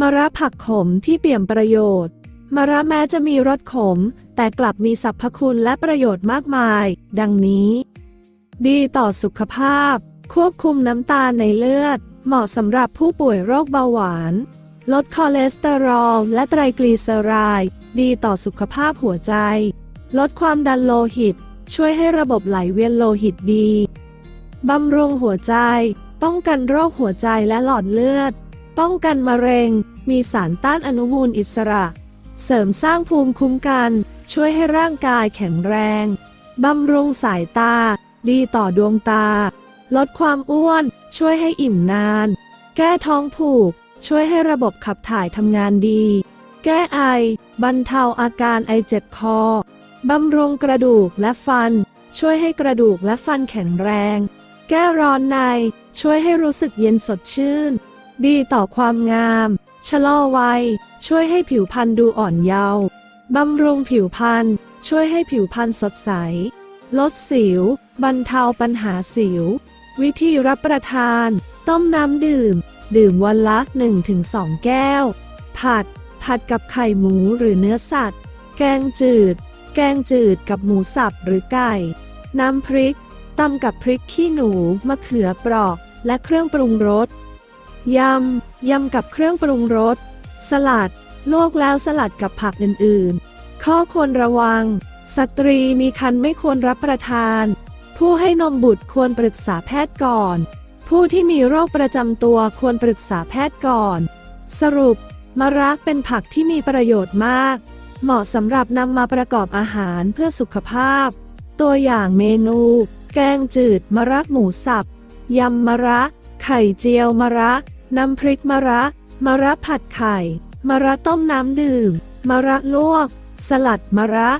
มะระผักขมที่เปี่ยมประโยชน์มะระแม้จะมีรสขม แต่กลับมีสรรพคุณและประโยชน์มากมาย ดังนี้ ดีต่อสุขภาพ ควบคุมน้ำตาลในเลือด เหมาะสำหรับผู้ป่วยโรคเบาหวาน ลดคอเลสเตอรอลและไตรกลีเซอไรด์ดีต่อสุขภาพหัวใจ ลดความดันโลหิต ช่วยให้ระบบไหลเวียนโลหิตดีบำรุงหัวใจ ป้องกันโรคหัวใจและหลอดเลือด ป้องกันมะเร็ง มีสารต้านอนุมูลอิสระ เสริมสร้างภูมิคุ้มกัน ช่วยให้ร่างกายแข็งแรง บำรุงสายตา ดีต่อดวงตา ลดความอ้วน ช่วยให้อิ่มนาน แก้ท้องผูก ช่วยให้ระบบขับถ่ายทำงานดี แก้ไอ บรรเทาอาการไอเจ็บคอ บำรุงกระดูกและฟัน ช่วยให้กระดูกและฟันแข็งแรง แก้ร้อนใน ช่วยให้รู้สึกเย็นสดชื่น ดีต่อความงาม ชะลอวัย ช่วยให้ผิวพรรณดูอ่อนเยาว์ บำรุงผิวพรรณ ช่วยให้ผิวพรรณสดใส ลดสิว บรรเทาปัญหาสิว วิธีรับประทาน ต้มน้ำดื่ม ดื่มวันละ 1-2 แก้ว ผัด ผัดกับไข่หมูหรือเนื้อสัตว์ แกงจืด แกงจืดกับหมูสับหรือไก่ น้ำพริกตำกับพริกขี้หนู มะเขือเปราะ และเครื่องปรุงรส ยำ ยำกับเครื่องปรุงรส สลัด ลวกแล้วสลัดกับผักอื่นๆ ข้อควรระวัง สตรีมีครรภ์ไม่ควรรับประทาน ผู้ให้นมบุตรควรปรึกษาแพทย์ก่อน ผู้ที่มีโรคประจำตัวควรปรึกษาแพทย์ก่อน สรุป มะระเป็นผักที่มีประโยชน์มาก เหมาะสำหรับนำมาประกอบอาหารเพื่อสุขภาพ ตัวอย่างเมนู แกงจืดมะระหมูสับ ยำมะระ ไข่เจียวมะระ น้ำพริกมะระ มะระผัดไข่ มะระต้มน้ำดื่ม มะระลวก สลัดมะระ